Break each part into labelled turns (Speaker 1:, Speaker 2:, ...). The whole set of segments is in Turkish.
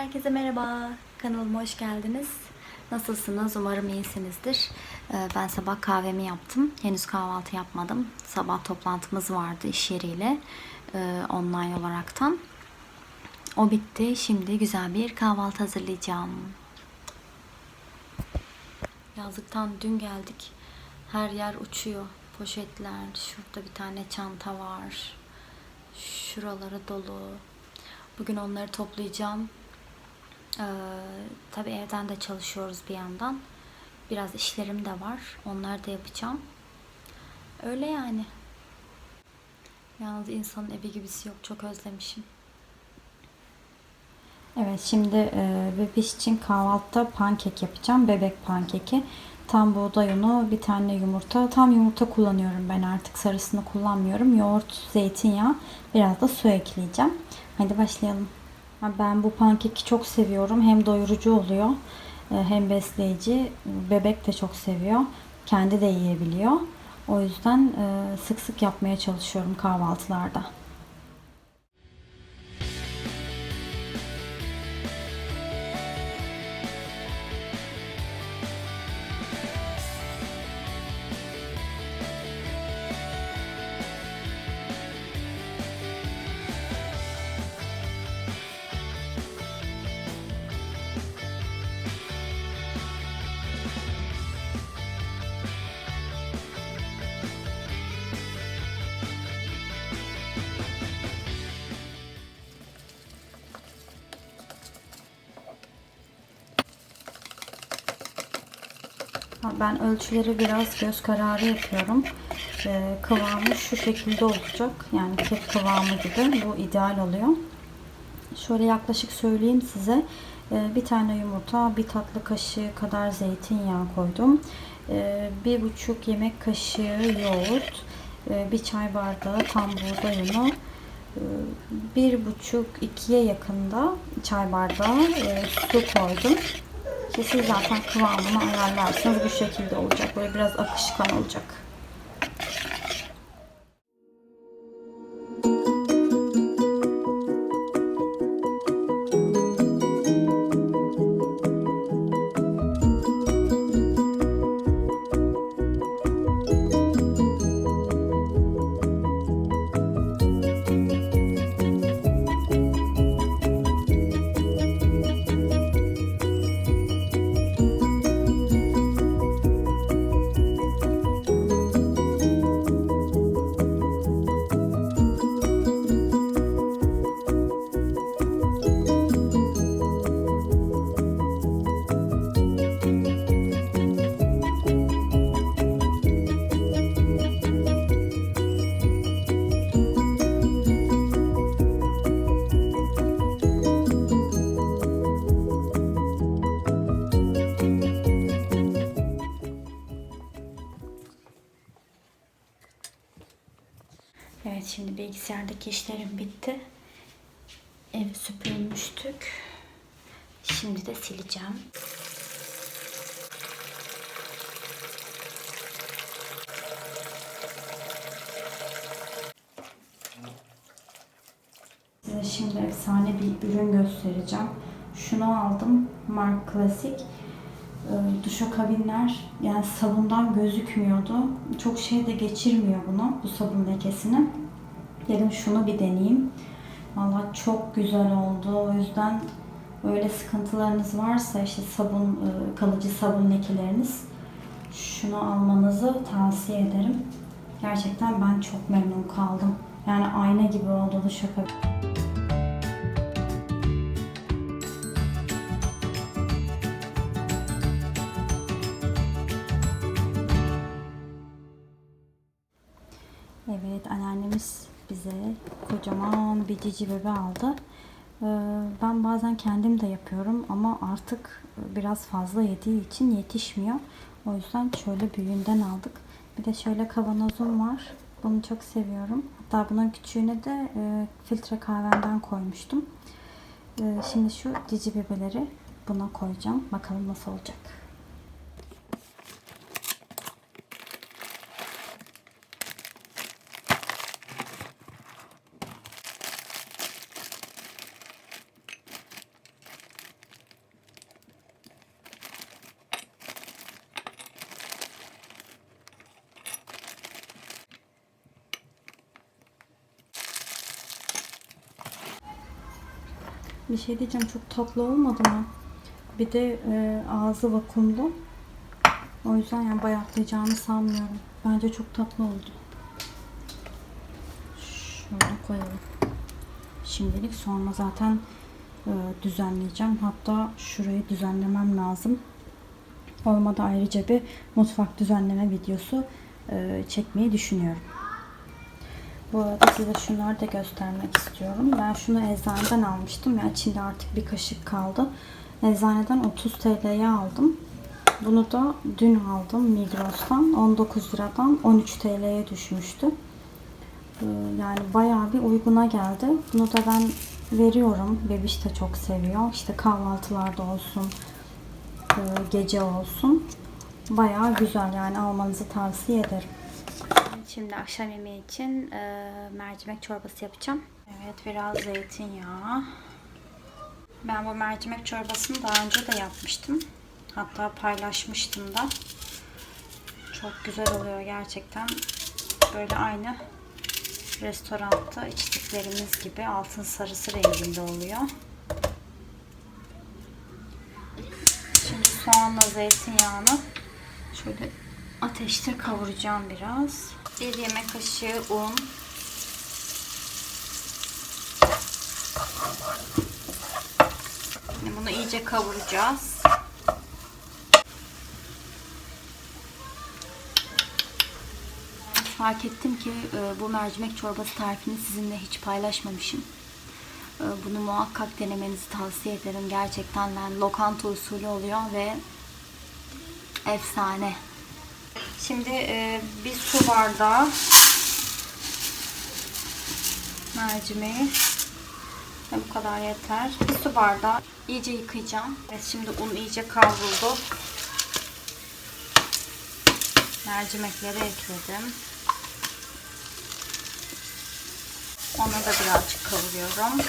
Speaker 1: Herkese merhaba. Kanalıma hoş geldiniz. Nasılsınız? Umarım iyisinizdir. Ee, Ben sabah kahvemi yaptım. Henüz kahvaltı yapmadım. Sabah toplantımız vardı iş yeriyle. e, Online olaraktan. O bitti. Şimdi güzel bir kahvaltı hazırlayacağım. Yazlıktan dün geldik. Her yer uçuyor. Poşetler. Şurada bir tane çanta var. Şuraları dolu. Bugün onları toplayacağım. Ee, tabii evden de çalışıyoruz bir yandan. Biraz işlerim de var. Onları da yapacağım. Öyle yani. Yalnız insanın evi gibisi yok. Çok özlemişim.
Speaker 2: Evet şimdi e, bebiş için kahvaltıda pankek yapacağım. Bebek pankeki. Tam buğday unu, bir tane yumurta. Tam yumurta kullanıyorum ben artık. Sarısını kullanmıyorum. Yoğurt, zeytinyağı, biraz da su ekleyeceğim. Hadi başlayalım. Ben bu pankeki çok seviyorum. Hem doyurucu oluyor e, hem besleyici. Bebek de çok seviyor. Kendi de yiyebiliyor. O yüzden e, sık sık yapmaya çalışıyorum kahvaltılarda. Ben ölçüleri biraz göz kararı yapıyorum. Ee, kıvamı şu şekilde olacak. Yani kek kıvamı gibi. Bu ideal oluyor. Şöyle yaklaşık söyleyeyim size. Ee, bir tane yumurta, bir tatlı kaşığı kadar zeytinyağı koydum. Ee, bir buçuk yemek kaşığı yoğurt, ee, bir çay bardağı tam buğday unu, ee, bir buçuk ikiye yakında çay bardağı e, su koydum. Ki siz zaten kıvamını ayarlarsınız. Bu şekilde olacak. Böyle biraz akışkan olacak. Bilgisayardaki işlerim bitti. Evi süpürmüştük. Şimdi de sileceğim. Size şimdi efsane bir ürün göstereceğim. Şunu aldım. Mark Classic. Ee, Duşakabinler yani sabundan gözükmüyordu. Çok şey de geçirmiyor bunu, bu sabun lekesini. Dedim şunu bir deneyeyim. Valla çok güzel oldu. O yüzden öyle sıkıntılarınız varsa işte sabun, e, kalıcı sabun lekeleriniz şunu almanızı tavsiye ederim. Gerçekten ben çok memnun kaldım. Yani ayna gibi oldu duşakabin. Bir cici bebe aldı. Ee, Ben bazen kendim de yapıyorum ama artık biraz fazla yediği için yetişmiyor. O yüzden şöyle büyüğünden aldık. Bir de şöyle kavanozum var. Bunu çok seviyorum. Hatta bunun küçüğüne de e, filtre kahvemden koymuştum. Ee, Şimdi şu cici bebeleri buna koyacağım. Bakalım nasıl olacak. Bir şey diyeceğim çok tatlı olmadı mı? Bir de e, ağzı vakumlu. O yüzden yani bayatlayacağını sanmıyorum. Bence çok tatlı oldu. Şöyle koyalım. Şimdilik sonra zaten e, düzenleyeceğim. Hatta şurayı düzenlemem lazım. Olmadı ayrıca bir mutfak düzenleme videosu e, çekmeyi düşünüyorum. Bu arada size şunları da göstermek istiyorum. Ben şunu eczaneden almıştım. Yani içinde artık bir kaşık kaldı. Eczaneden 30 TL'ye aldım. Bunu da dün aldım Migros'tan. 19 liradan 13 TL'ye düşmüştü. Ee, Yani bayağı bir uyguna geldi. Bunu da ben veriyorum. Bebiş de çok seviyor. İşte kahvaltılarda olsun, e, gece olsun. Bayağı güzel yani almanızı tavsiye ederim. Şimdi akşam yemeği için e, mercimek çorbası yapacağım. Evet biraz zeytinyağı. Ben bu mercimek çorbasını daha önce de yapmıştım. Hatta paylaşmıştım da. Çok güzel oluyor gerçekten. Böyle aynı restoranda içtiklerimiz gibi altın sarısı renginde oluyor. Şimdi soğanla zeytinyağını şöyle ateşte kavuracağım biraz. Bir yemek kaşığı un. Şimdi bunu iyice kavuracağız.
Speaker 1: Fark ettim ki e, bu mercimek çorbası tarifini sizinle hiç paylaşmamışım. E, Bunu muhakkak denemenizi tavsiye ederim. Gerçekten yani lokanta usulü oluyor ve efsane.
Speaker 2: Şimdi e, bir su bardağı mercimeği ve bu kadar yeter. Bir su bardağı iyice yıkayacağım. Evet şimdi un iyice kavruldu. Mercimekleri ekledim. Onu da birazcık kavuruyorum.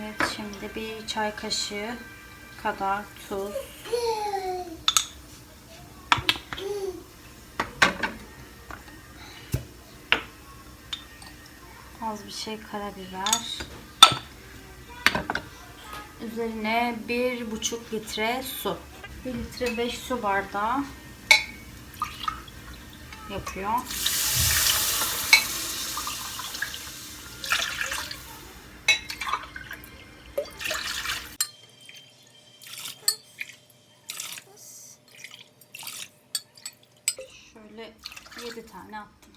Speaker 2: Evet şimdi bir çay kaşığı kadar tuz. Az bir şey karabiber. Üzerine bir buçuk litre su. Bir litre beş su bardağı yapıyor. Şöyle 7 tane attım.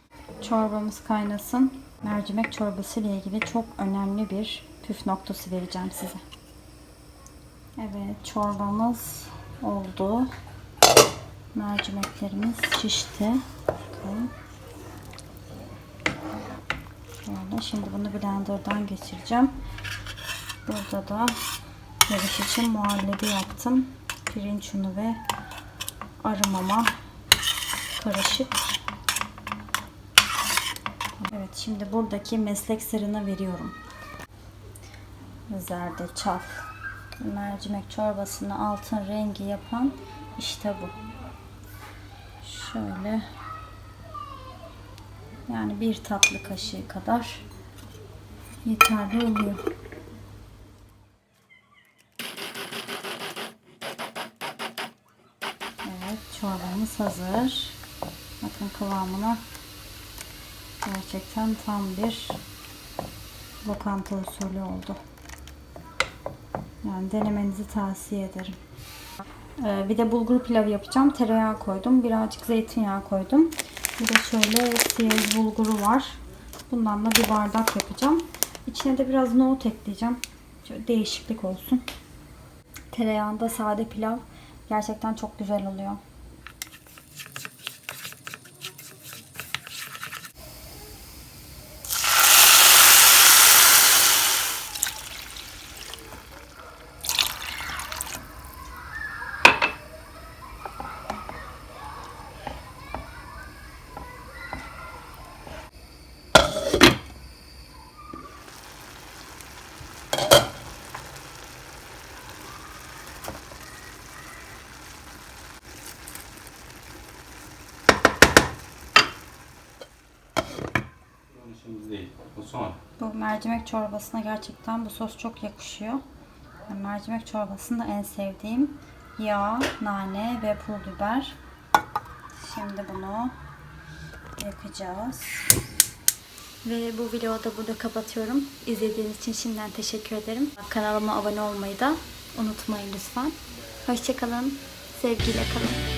Speaker 2: Çorbamız kaynasın. Mercimek çorbası ile ilgili çok önemli bir püf noktası vereceğim size. Evet, çorbamız oldu. Mercimeklerimiz şişti. Bakın. Şöyle, şimdi bunu blenderdan geçireceğim. Burada da yarış için muhallebi yaptım. Pirinç unu ve arımama karışık. Evet şimdi buradaki meslek sırrını veriyorum. Zerdeçal. Mercimek çorbasını altın rengi yapan işte bu. Şöyle yani bir tatlı kaşığı kadar yeterli oluyor. Evet çorbamız hazır. Bakın kıvamına gerçekten tam bir lokanta usulü oldu. Yani denemenizi tavsiye ederim. Ee, bir de bulgur pilavı yapacağım. Tereyağı koydum. Birazcık zeytinyağı koydum. Bir de şöyle siyez bulguru var. Bundan da bir bardak yapacağım. İçine de biraz nohut ekleyeceğim. Şöyle değişiklik olsun. Tereyağında sade pilav gerçekten çok güzel oluyor. Mercimek çorbasına gerçekten bu sos çok yakışıyor. Mercimek çorbasında en sevdiğim yağ, nane ve pul biber. Şimdi bunu yakacağız.
Speaker 1: Ve bu videoyu da burada kapatıyorum. İzlediğiniz için şimdiden teşekkür ederim. Kanalıma abone olmayı da unutmayın lütfen. Hoşçakalın. Sevgiyle kalın.